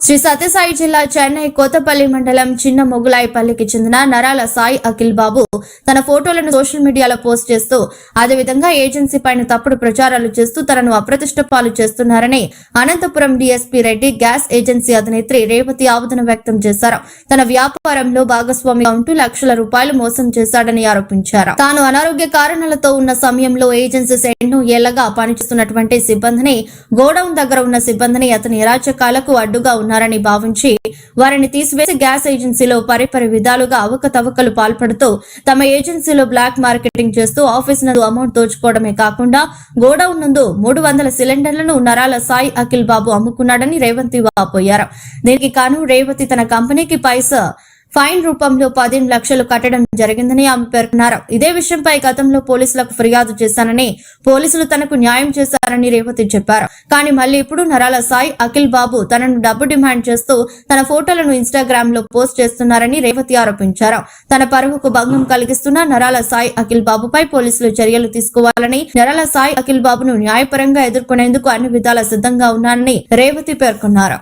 శ్రీ సత్యసాయి జిల్లా చెన్నై కోతపల్లి మండలం చిన్న మొగులాయిపల్లికి చెందిన నరాల సాయి అఖిల్ బాబు తన ఫోటోలను సోషల్ మీడియాలో పోస్ట్ చేస్తూ అదేవిధంగా ఏజెన్సీ పైన తప్పుడు ప్రచారాలు చేస్తూ తనను అప్రతిష్ట పాలు చేస్తున్నారని Anantapuram DSP Reddy gas agency అధినేత్రి Revathi ఆవేదన వ్యక్తం చేశారు. తన వ్యాపారంలో భాగస్వామిగా ఉంటూ లక్షల రూపాయలు మోసం చేశాడని ఆరోపించారు. తాను అనారోగ్య కారణాలతో ఉన్న సమయంలో ఏజెన్సీ ఎన్నో ఏళ్ళగా పనిచేస్తున్నటువంటి సిబ్బందిని గోడౌన్ దగ్గర ఉన్న సిబ్బందిని అతని నిరాచకాలకు అడ్డుగా ఉన్నారని భావించి వారిని తీసివేసి గ్యాస్ ఏజెన్సీలో పరిపరి విధాలుగా అవకతవకలు పాల్పడుతూ తమ ఏజెన్సీలో బ్లాక్ మార్కెటింగ్ చేస్తూ ఆఫీస్ నందు అమౌంట్ దోచుకోవడమే కాకుండా గోడౌన్ నందు మూడు వందల సిలిండర్లను నరాల సాయి అఖిల్ బాబు అమ్ముకున్నాడని రేవంతి వాపోయారు దీనికి కాను రేవతి తన కంపెనీకి పైసా ఫైన్ రూపంలో పదిహేను లక్షలు కట్టడం జరిగిందని ఆమె పేర్కొన్నారు. ఇదే విషయంపై గతంలో పోలీసులకు ఫిర్యాదు చేశానని పోలీసులు తనకు న్యాయం చేశారని రేవతి చెప్పారు. కానీ మళ్ళీ ఇప్పుడు నరాల సాయి అఖిల్ బాబు తనను డబ్బు డిమాండ్ చేస్తూ తన ఫోటోలను ఇన్స్టాగ్రామ్లో పోస్ట్ చేస్తున్నారని రేవతి ఆరోపించారు. తన పరువుకు భంగం కలిగిస్తున్న నరాల సాయి అఖిల్ బాబుపై పోలీసులు చర్యలు తీసుకోవాలని నరాల సాయి అఖిల్ బాబును న్యాయపరంగా ఎదుర్కొనేందుకు అన్ని విధాల సిద్ధంగా ఉన్నానని రేవతి పేర్కొన్నారు.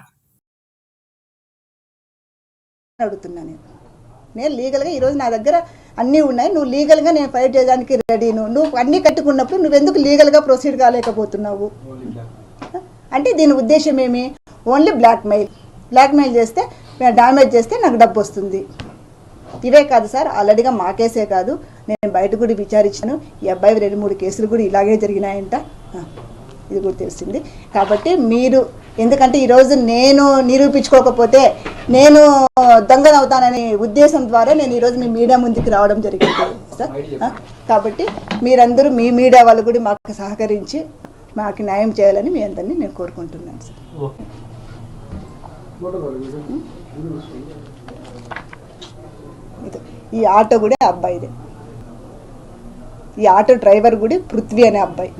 అడుగుతున్నా నేను. నేను లీగల్గా ఈరోజు నా దగ్గర అన్నీ ఉన్నాయి. నువ్వు లీగల్గా నేను ఫైట్ చేయడానికి రెడీ. నువ్వు నువ్వు అన్నీ కట్టుకున్నప్పుడు నువ్వెందుకు లీగల్గా ప్రొసీడ్ కాలేకపోతున్నావు? అంటే దీని ఉద్దేశం ఏమి? Only blackmail. బ్లాక్మెయిల్ చేస్తే డ్యామేజ్ చేస్తే నాకు డబ్బు వస్తుంది. ఇవే కాదు సార్ ఆల్రెడీగా మా కేసే కాదు. నేను బయట కూడా విచారించాను. ఈ అబ్బాయి రెండు మూడు కేసులు కూడా ఇలాగే జరిగినాయంట. ఇది కూడా తెలిసింది. కాబట్టి మీరు ఎందుకంటే ఈరోజు నేను నిరూపించుకోకపోతే నేను దొంగనవుతాననే ఉద్దేశం ద్వారా నేను ఈరోజు మీ మీడియా ముందుకు రావడం జరిగింది సార్. కాబట్టి మీరందరూ మీ మీడియా వాళ్ళు కూడా మాకు సహకరించి మాకు న్యాయం చేయాలని మీ అందరినీ నేను కోరుకుంటున్నాను సార్. ఇది ఈ ఆటో కూడా అబ్బాయిదే. ఈ ఆటో డ్రైవర్ కూడా పృథ్వీ అనే అబ్బాయి?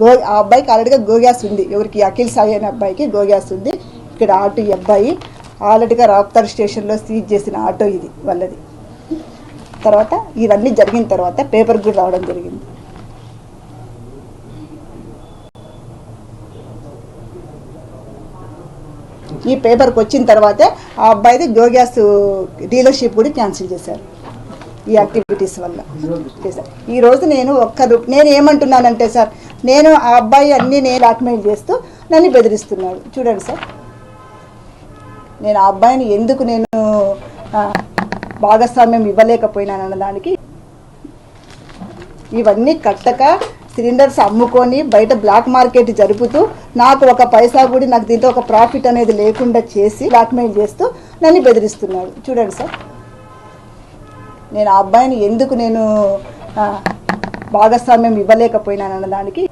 గో ఆ అబ్బాయికి ఆల్రెడీగా గోగ్యాస్ ఉంది. ఎవరికి అఖిల్ సాయి అనే అబ్బాయికి గోగ్యాస్ ఉంది. ఇక్కడ ఆటో ఈ అబ్బాయి ఆల్రెడీగా రాప్తార్ స్టేషన్లో సీజ్ చేసిన ఆటో ఇది వాళ్ళది? తర్వాత ఇవన్నీ జరిగిన తర్వాత పేపర్ కూడా రావడం జరిగింది. ఈ పేపర్కి వచ్చిన తర్వాతే ఆ అబ్బాయిది గోగ్యాస్ డీలర్షిప్ కూడా క్యాన్సిల్ చేశారు. ఈ యాక్టివిటీస్ వల్ల. ఓకే సార్ ఈ రోజు నేను ఒక్క రూప్ నేను ఏమంటున్నానంటే సార్ నేను ఆ అబ్బాయి అన్నీ నేను బ్లాక్మెయిల్ చేస్తూ నన్ను బెదిరిస్తున్నాడు. చూడండి సార్. నేను ఆ అబ్బాయిని ఎందుకు నేను భాగస్వామ్యం ఇవ్వలేకపోయినానన్న దానికి ఇవన్నీ కట్టక సిలిండర్స్ అమ్ముకొని బయట బ్లాక్ మార్కెట్ జరుపుతూ నాకు ఒక పైసా కూడా నాకు దీంట్లో ఒక ప్రాఫిట్ అనేది లేకుండా చేసి బ్లాక్మెయిల్ చేస్తూ నన్ను బెదిరిస్తున్నాడు. చూడండి సార్. నేను ఆ అబ్బాయిని ఎందుకు నేను ఆ, భాగస్వామ్యం ఇవ్వలేకపోయినానన్న దానికి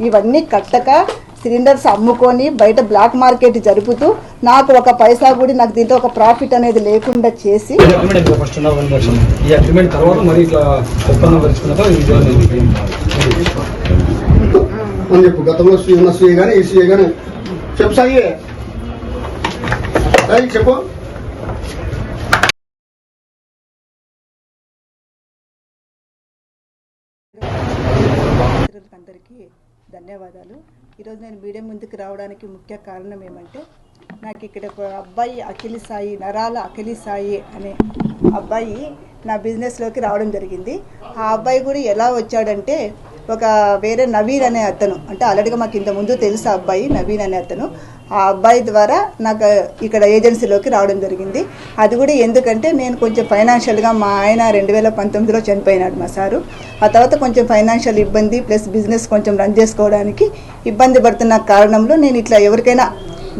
ఇవన్నీ కట్టక సిలిండర్స్ అమ్ముకొని బయట బ్లాక్ మార్కెట్ జరుపుతూ నాకు ఒక పైసా కూడా నాకు దీంట్లో ఒక ప్రాఫిట్ అనేది లేకుండా చేసి. అని గతంలో ఉన్న సీఏ కానీ ఈ సీఏ కానీ సాయి. చెప్పు. ధన్యవాదాలు. ఈరోజు నేను మీడియం ముందుకు రావడానికి ముఖ్య కారణం ఏమంటే నాకు ఇక్కడ అబ్బాయి అఖిలి సాయి నరాల అఖిలి సాయి అనే అబ్బాయి నా బిజినెస్లోకి రావడం జరిగింది. ఆ అబ్బాయి కూడా ఎలా వచ్చాడంటే ఒక వేరే నవీన్ అనే అతను అంటే ఆల్రెడీగా మాకు ఇంత ముందు తెలుసు ఆ అబ్బాయి నవీన్ అనే అతను. ఆ అబ్బాయి ద్వారా నాకు ఇక్కడ ఏజెన్సీలోకి రావడం జరిగింది. అది కూడా ఎందుకంటే నేను కొంచెం ఫైనాన్షియల్గా మా ఆయన రెండు వేల పంతొమ్మిదిలో చనిపోయినాడు మా సారు. ఆ తర్వాత కొంచెం ఫైనాన్షియల్ ఇబ్బంది ప్లస్ బిజినెస్ కొంచెం రన్ చేసుకోవడానికి ఇబ్బంది పడుతున్న కారణంలో నేను ఇట్లా ఎవరికైనా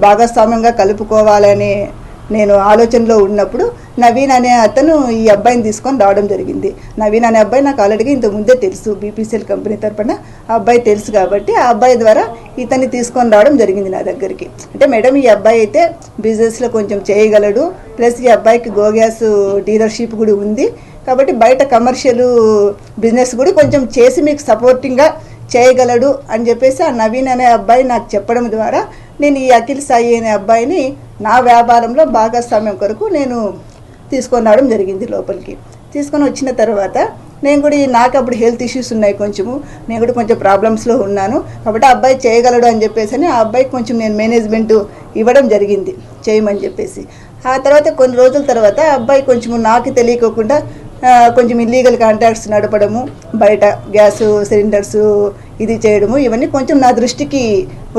భాగస్వామ్యంగా కలుపుకోవాలనే నేను ఆలోచనలో ఉన్నప్పుడు నవీన్ అనే అతను ఈ అబ్బాయిని తీసుకొని రావడం జరిగింది. నవీన్ అనే అబ్బాయి నాకు ఆల్రెడీ ఇంత ముందే తెలుసు బీపీసీఎల్ కంపెనీ తరపున ఆ అబ్బాయి తెలుసు కాబట్టి ఆ అబ్బాయి ద్వారా ఇతన్ని తీసుకొని రావడం జరిగింది నా దగ్గరికి. అంటే మేడం ఈ అబ్బాయి అయితే బిజినెస్లో కొంచెం చేయగలడు. ప్లస్ ఈ అబ్బాయికి గోగ్యాస్ డీలర్షిప్ కూడా ఉంది. కాబట్టి బయట కమర్షియల్ బిజినెస్ కూడా కొంచెం చేసి మీకు సపోర్టింగ్గా చేయగలడు అని చెప్పేసి ఆ నవీన్ అనే అబ్బాయి నాకు చెప్పడం ద్వారా నేను ఈ అఖిల్ సాయి అనే అబ్బాయిని నా వ్యాపారంలో భాగస్వామ్యం కొరకు నేను తీసుకొని రావడం జరిగింది లోపలికి. తీసుకొని వచ్చిన తర్వాత నేను కూడా నాకు అప్పుడు హెల్త్ ఇష్యూస్ ఉన్నాయి కొంచెము. నేను కూడా కొంచెం ప్రాబ్లమ్స్లో ఉన్నాను. కాబట్టి ఆ అబ్బాయి చేయగలడు అని చెప్పేసి అని ఆ అబ్బాయికి కొంచెం నేను మేనేజ్మెంట్ ఇవ్వడం జరిగింది. చేయమని చెప్పేసి. ఆ తర్వాత కొన్ని రోజుల తర్వాత ఆ అబ్బాయి కొంచెం నాకు తెలియకోకుండా కొంచెం ఇల్లీగల్ కాంట్రాక్ట్స్ నడపడము బయట గ్యాస్ సిలిండర్స్ ఇది చేయడము ఇవన్నీ కొంచెం నా దృష్టికి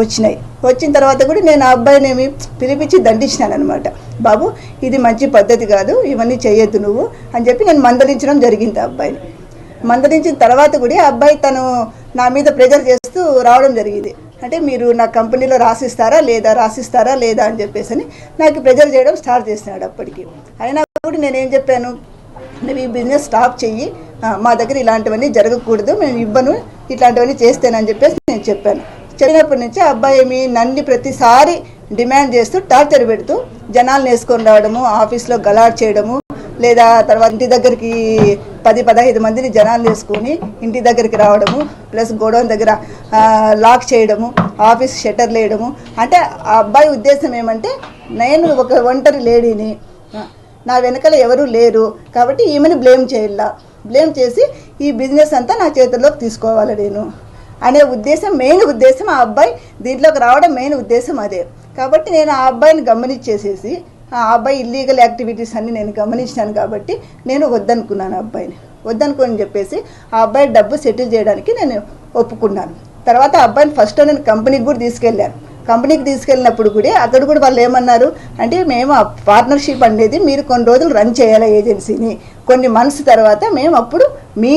వచ్చినాయి. వచ్చిన తర్వాత కూడా నేను ఆ అబ్బాయిని పిలిపించి దండించినాను అనమాట బాబు ఇది మంచి పద్ధతి కాదు ఇవన్నీ చేయొద్దు నువ్వు అని చెప్పి నేను మందలించడం జరిగింది ఆ అబ్బాయిని. మందలించిన తర్వాత కూడా ఆ అబ్బాయి తను నా మీద ప్రెజర్ చేస్తూ రావడం జరిగింది. అంటే మీరు నా కంపెనీలో రాసిస్తారా లేదా రాసిస్తారా లేదా అని చెప్పేసి అని నాకు ప్రెజర్ చేయడం స్టార్ట్ చేసినాడు అప్పటికి. అయినా కూడా నేనేం చెప్పాను? నువ్వు ఈ బిజినెస్ స్టాప్ చెయ్యి. మా దగ్గర ఇలాంటివన్నీ జరగకూడదు. మేము ఇవ్వను. ఇట్లాంటివన్నీ చేస్తానని చెప్పేసి నేను చెప్పాను. చెప్పినప్పటి నుంచి ఆ అబ్బాయి ఏమి నన్ను ప్రతిసారి డిమాండ్ చేస్తూ టార్చర్ పెడుతూ జనాలు వేసుకొని రావడము ఆఫీస్లో గలాట్ చేయడము లేదా తర్వాత ఇంటి దగ్గరికి పది పదహైదు మందిని జనాలు వేసుకొని ఇంటి దగ్గరికి రావడము ప్లస్ గోడౌన్ దగ్గర లాక్ చేయడము ఆఫీస్ షట్టర్ వేయడము అంటే ఆ అబ్బాయి ఉద్దేశం ఏమంటే నేను ఒక ఒంటరి లేడీని నా వెనకాల ఎవరూ లేరు కాబట్టి ఈమెను బ్లేమ్ చేయాల? బ్లేమ్ చేసి ఈ బిజినెస్ అంతా నా చేతుల్లోకి తీసుకోవాలి నేను? అనే ఉద్దేశం మెయిన్ ఉద్దేశం ఆ అబ్బాయి దీంట్లోకి రావడం మెయిన్ ఉద్దేశం అదే. కాబట్టి నేను ఆ అబ్బాయిని గమనించేసేసి ఆ అబ్బాయి ఇల్లీగల్ యాక్టివిటీస్ అన్ని నేను గమనించాను కాబట్టి నేను వద్దనుకున్నాను ఆ అబ్బాయిని. వద్దనుకొని చెప్పేసి ఆ అబ్బాయి డబ్బు సెటిల్ చేయడానికి నేను ఒప్పుకున్నాను. తర్వాత ఆ అబ్బాయిని ఫస్ట్ నేను కంపెనీకి కూడా తీసుకెళ్ళాను. కంపెనీకి తీసుకెళ్ళినప్పుడు కూడా అక్కడ కూడా వాళ్ళు ఏమన్నారు అంటే మేము ఆ పార్ట్నర్షిప్ అనేది మీరు కొన్ని రోజులు రన్ చేయాలి ఏజెన్సీని కొన్ని మంత్స్ తర్వాత మేము అప్పుడు మీ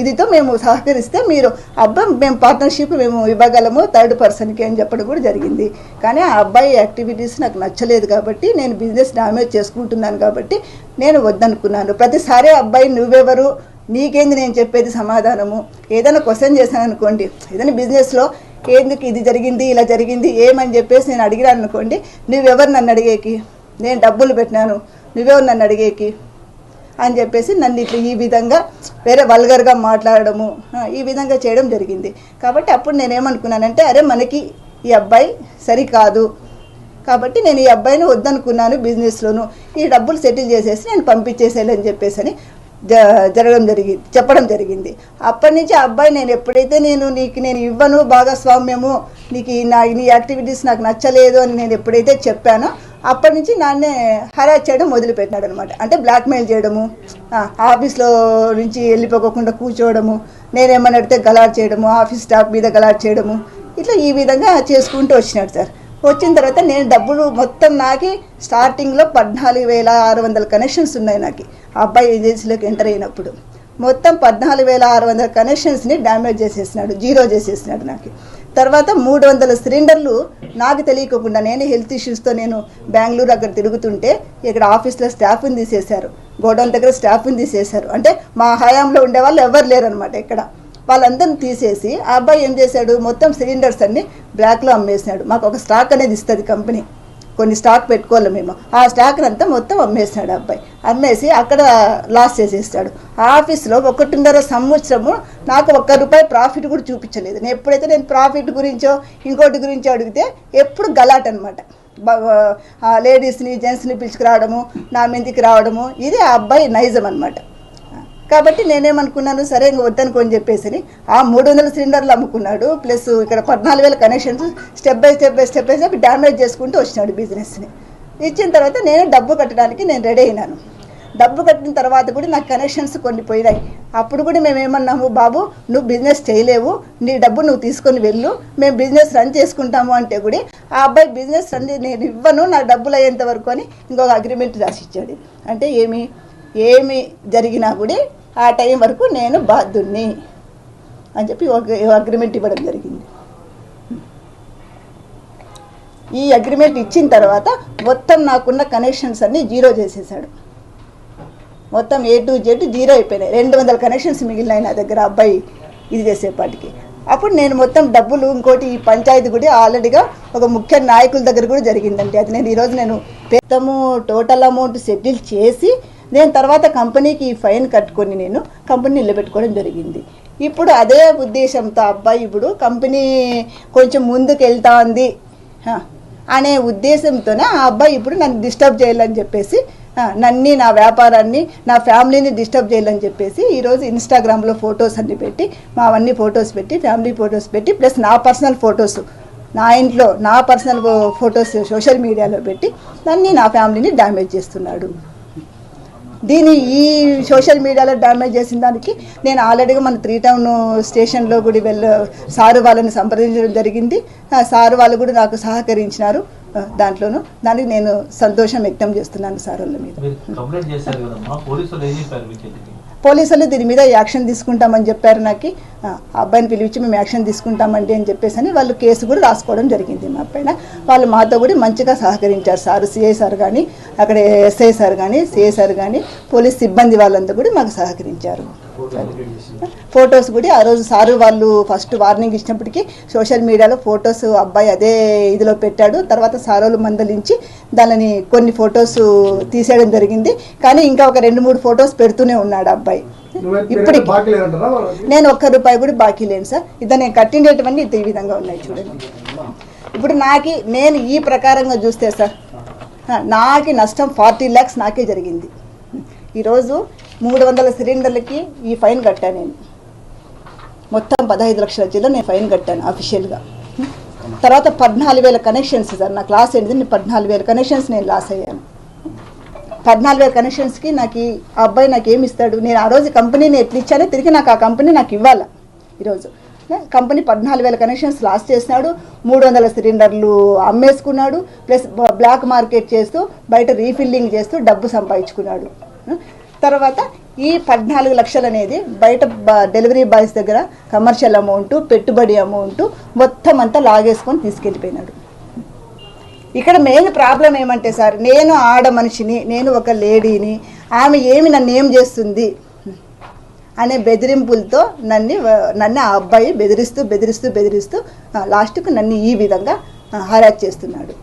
ఇదితో మేము సహకరిస్తే మీరు అబ్బాయి మేము పార్ట్నర్షిప్ మేము ఇవ్వగలము థర్డ్ పర్సన్కి అని చెప్పడం కూడా జరిగింది. కానీ ఆ అబ్బాయి యాక్టివిటీస్ నాకు నచ్చలేదు కాబట్టి నేను బిజినెస్ డామేజ్ చేసుకుంటున్నాను కాబట్టి నేను వద్దనుకున్నాను. ప్రతిసారి అబ్బాయి నువ్వెవరు? నీకేంది నేను చెప్పేది సమాధానము? ఏదైనా క్వశ్చన్ చేశాను అనుకోండి ఏదైనా బిజినెస్లో ఎందుకు ఇది జరిగింది ఇలా జరిగింది ఏమని చెప్పేసి నేను అడిగినాను అనుకోండి నువ్వెవరు నన్ను అడిగేకి? నేను డబ్బులు పెట్టినాను నువ్వెవరు నన్ను అడిగేకి? అని చెప్పేసి నన్ను ఇట్లా ఈ విధంగా వేరే వల్గర్గా మాట్లాడడము ఈ విధంగా చేయడం జరిగింది. కాబట్టి అప్పుడు నేనేమనుకున్నానంటే అరే మనకి ఈ అబ్బాయి సరికాదు. కాబట్టి నేను ఈ అబ్బాయిని వద్దనుకున్నాను బిజినెస్లోను. ఈ డబ్బులు సెటిల్ చేసేసి నేను పంపించేసేయాలని చెప్పేసి అని జరగడం జరిగింది చెప్పడం జరిగింది. అప్పటి నుంచి ఆ అబ్బాయి నేను ఎప్పుడైతే నేను నీకు నేను ఇవ్వను భాగస్వామ్యము నీకు నా నీ యాక్టివిటీస్ నాకు నచ్చలేదు అని నేను ఎప్పుడైతే చెప్పానో అప్పటి నుంచి నాన్నే హరాజ్ చేయడం మొదలుపెట్టినాడు అనమాట అంటే బ్లాక్మెయిల్ చేయడము ఆఫీస్లో నుంచి వెళ్ళిపోకుండా కూర్చోవడము నేనేమని అడిగితే గలాట్ చేయడము ఆఫీస్ స్టాఫ్ మీద గలాట్ చేయడము ఇట్లా ఈ విధంగా చేసుకుంటూ వచ్చినాడు సార్. వచ్చిన తర్వాత నేను డబ్బులు మొత్తం నాకి స్టార్టింగ్లో పద్నాలుగు వేల ఆరు వందల కనెక్షన్స్ ఉన్నాయి నాకు. ఆ అబ్బాయి ఏజెన్సీలోకి ఎంటర్ అయినప్పుడు. మొత్తం పద్నాలుగు వేల ఆరు వందల కనెక్షన్స్ని డ్యామేజ్ చేసేసినాడు జీరో చేసేసినాడు నాకు. తర్వాత మూడు వందల సిలిండర్లు నాకు తెలియకుండా నేను హెల్త్ ఇష్యూస్తో నేను బెంగళూరు అక్కడ తిరుగుతుంటే ఇక్కడ ఆఫీస్లో స్టాఫ్ని తీసేశారు. గోడౌన్ దగ్గర స్టాఫ్ని తీసేశారు. అంటే మా హయాంలో ఉండే వాళ్ళు ఎవరు లేరు అనమాట ఇక్కడ వాళ్ళందరిని తీసేసి ఆ అబ్బాయి ఏం చేశాడు? మొత్తం సిలిండర్స్ అన్ని బ్లాక్లో అమ్మేసినాడు. మాకు ఒక స్టాక్ అనేది ఇస్తుంది కంపెనీ కొన్ని స్టాక్ పెట్టుకోవాలి మేము. ఆ స్టాక్ అంతా మొత్తం అమ్మేసినాడు ఆ అబ్బాయి. అమ్మేసి అక్కడ లాస్ చేసేస్తాడు. ఆ ఆఫీస్లో ఒకటిన్నర సంవత్సరము నాకు ఒక్క రూపాయి ప్రాఫిట్ కూడా చూపించలేదు. నేను ఎప్పుడైతే నేను ప్రాఫిట్ గురించో ఇంకోటి గురించో అడిగితే ఎప్పుడు గలాట్ అనమాట లేడీస్ని జెంట్స్ని పిలుచుకురావడము నా మీదికి రావడము ఇది ఆ అబ్బాయి నైజం అనమాట కాబట్టి నేనేమనుకున్నాను సరే ఇంక వద్దనుకోని చెప్పేసి ఆ మూడు వందల సిలిండర్లు అమ్ముకున్నాడు ప్లస్ ఇక్కడ పద్నాలుగు వేల connections step by step by step by step damage చేసుకుంటూ వచ్చినాడు బిజినెస్ని. ఇచ్చిన తర్వాత నేను డబ్బు కట్టడానికి నేను రెడీ అయినాను. డబ్బు కట్టిన తర్వాత కూడా నాకు కనెక్షన్స్ కొన్ని పోయినాయి. అప్పుడు కూడా మేము ఏమన్నాము బాబు నువ్వు బిజినెస్ చేయలేవు నీ డబ్బు నువ్వు తీసుకొని వెళ్ళు మేము బిజినెస్ రన్ చేసుకుంటాము అంటే కూడా ఆ అబ్బాయి బిజినెస్ రన్ నేను ఇవ్వను నా డబ్బులు అయ్యేంత వరకు అని ఇంకొక అగ్రిమెంట్ రాసిచ్చాడు. అంటే ఏమి? ఏమి జరిగినా కూడా ఆ టైం వరకు నేను బాధ్యుణ్ణి అని చెప్పి ఒక అగ్రిమెంట్ ఇవ్వడం జరిగింది. ఈ అగ్రిమెంట్ ఇచ్చిన తర్వాత మొత్తం నాకున్న కనెక్షన్స్ అన్నీ జీరో చేసేసాడు. మొత్తం ఏ టు జెడ్ జీరో అయిపోయినాయి. రెండు వందల కనెక్షన్స్ మిగిలినాయి నా దగ్గర అబ్బాయి ఇది చేసేపాటికి. అప్పుడు నేను మొత్తం డబ్బులు ఇంకోటి ఈ పంచాయతీ కూడా ఆల్రెడీగా ఒక ముఖ్య నాయకుల దగ్గర కూడా జరిగిందండి. అది నేను ఈరోజు నేను పెద్దము టోటల్ అమౌంట్ సెటిల్ చేసి నేను తర్వాత కంపెనీకి ఈ ఫైన్ కట్టుకొని నేను కంపెనీ నిలబెట్టుకోవడం జరిగింది. ఇప్పుడు అదే ఉద్దేశంతో అబ్బాయి ఇప్పుడు కంపెనీ కొంచెం ముందుకు వెళ్తా ఉంది అనే ఉద్దేశంతోనే ఆ అబ్బాయి ఇప్పుడు నన్ను డిస్టర్బ్ చేయాలని చెప్పేసి నన్ని నా వ్యాపారాన్ని నా ఫ్యామిలీని డిస్టర్బ్ చేయాలని చెప్పేసి ఈరోజు ఇన్స్టాగ్రామ్లో ఫొటోస్ అన్ని పెట్టి మావన్నీ ఫొటోస్ పెట్టి ఫ్యామిలీ ఫొటోస్ పెట్టి ప్లస్ నా పర్సనల్ ఫొటోస్ నా ఇంట్లో నా పర్సనల్ ఫొటోస్ సోషల్ మీడియాలో పెట్టి నన్ను నా ఫ్యామిలీని డ్యామేజ్ చేస్తున్నాడు. దీని ఈ సోషల్ మీడియాలో డ్యామేజ్ చేసిన దానికి నేను ఆల్రెడీగా మన త్రీ టౌన్ స్టేషన్లో కూడా వెళ్ళ సారు వాళ్ళని సంప్రదించడం జరిగింది. సారు వాళ్ళు కూడా నాకు సహకరించినారు. దాంట్లోనూ దానికి నేను సంతోషం వ్యక్తం చేస్తున్నాను సార్ వాళ్ళ మీద. పోలీసులు దీని మీద యాక్షన్ తీసుకుంటామని చెప్పారు నాకు. అబ్బాయిని పిలిపించి మేము యాక్షన్ తీసుకుంటామండి అని చెప్పేసి అని వాళ్ళు కేసు కూడా రాసుకోవడం జరిగింది మా పైన. వాళ్ళు మాతో కూడా మంచిగా సహకరించారు సార్ సిఐ సార్ కానీ అక్కడ ఎస్ఐ సార్ కానీ సిఐ సార్ కానీ పోలీస్ సిబ్బంది వాళ్ళంతా కూడా మాకు సహకరించారు. ఫొటోస్ కూడా ఆ రోజు సారు వాళ్ళు ఫస్ట్ వార్నింగ్ ఇచ్చినప్పటికీ సోషల్ మీడియాలో ఫొటోస్ అబ్బాయి అదే ఇదిలో పెట్టాడు. తర్వాత సారోలు మందలించి దానిని కొన్ని ఫొటోస్ తీసేయడం జరిగింది. కానీ ఇంకా ఒక రెండు మూడు ఫొటోస్ పెడుతూనే ఉన్నాడు అబ్బాయి. వాళ్ళకి? నేను ఒక్క రూపాయి కూడా బాకీ లేను సార్. ఇద్దరు నేను కట్టిండేటివన్నీ ఈ విధంగా ఉన్నాయి చూడండి. ఇప్పుడు నాకి నేను ఈ ప్రకారంగా చూస్తే సార్ నాకి నష్టం ఫార్టీ ల్యాక్స్ నాకే జరిగింది. ఈరోజు మూడు వందల సిలిండర్లకి ఈ ఫైన్ కట్టాను నేను. మొత్తం పదహైదు లక్షల జిల్లా నేను ఫైన్ కట్టాను అఫీషియల్గా తర్వాత పద్నాలుగు వేల కనెక్షన్స్ సార్ నా క్లాస్ ఏంటిది? నేను పద్నాలుగు వేల కనెక్షన్స్ నేను లాస్ అయ్యాను. పద్నాలుగు వేల కనెక్షన్స్కి నాకు ఈ ఆ అబ్బాయి నాకు ఏమి ఇస్తాడు? నేను ఆ రోజు కంపెనీని ఎట్లా ఇచ్చానో తిరిగి నాకు ఆ కంపెనీ నాకు ఇవ్వాలి ఈరోజు? కంపెనీ పద్నాలుగు వేల కనెక్షన్స్ లాస్ చేసినాడు మూడు వందల సిలిండర్లు అమ్మేసుకున్నాడు ప్లస్ బ్లాక్ మార్కెట్ చేస్తూ బయట రీఫిల్లింగ్ చేస్తూ డబ్బు సంపాదించుకున్నాడు. తర్వాత ఈ పద్నాలుగు లక్షలు అనేది బయట డెలివరీ బాయ్స్ దగ్గర కమర్షియల్ అమౌంట్ పెట్టుబడి అమౌంట్ మొత్తం అంతా లాగేసుకొని తీసుకెళ్ళిపోయినాడు. ఇక్కడ మెయిన్ ప్రాబ్లం ఏమంటే సార్ నేను ఆడ మనిషిని నేను ఒక లేడీని ఆమె ఏమి నన్ను ఏం చేస్తుంది అనే బెదిరింపులతో నన్ను నన్ను ఆ అబ్బాయి బెదిరిస్తూ బెదిరిస్తూ బెదిరిస్తూ లాస్ట్కు నన్ను ఈ విధంగా హరాజ్ చేస్తున్నాడు.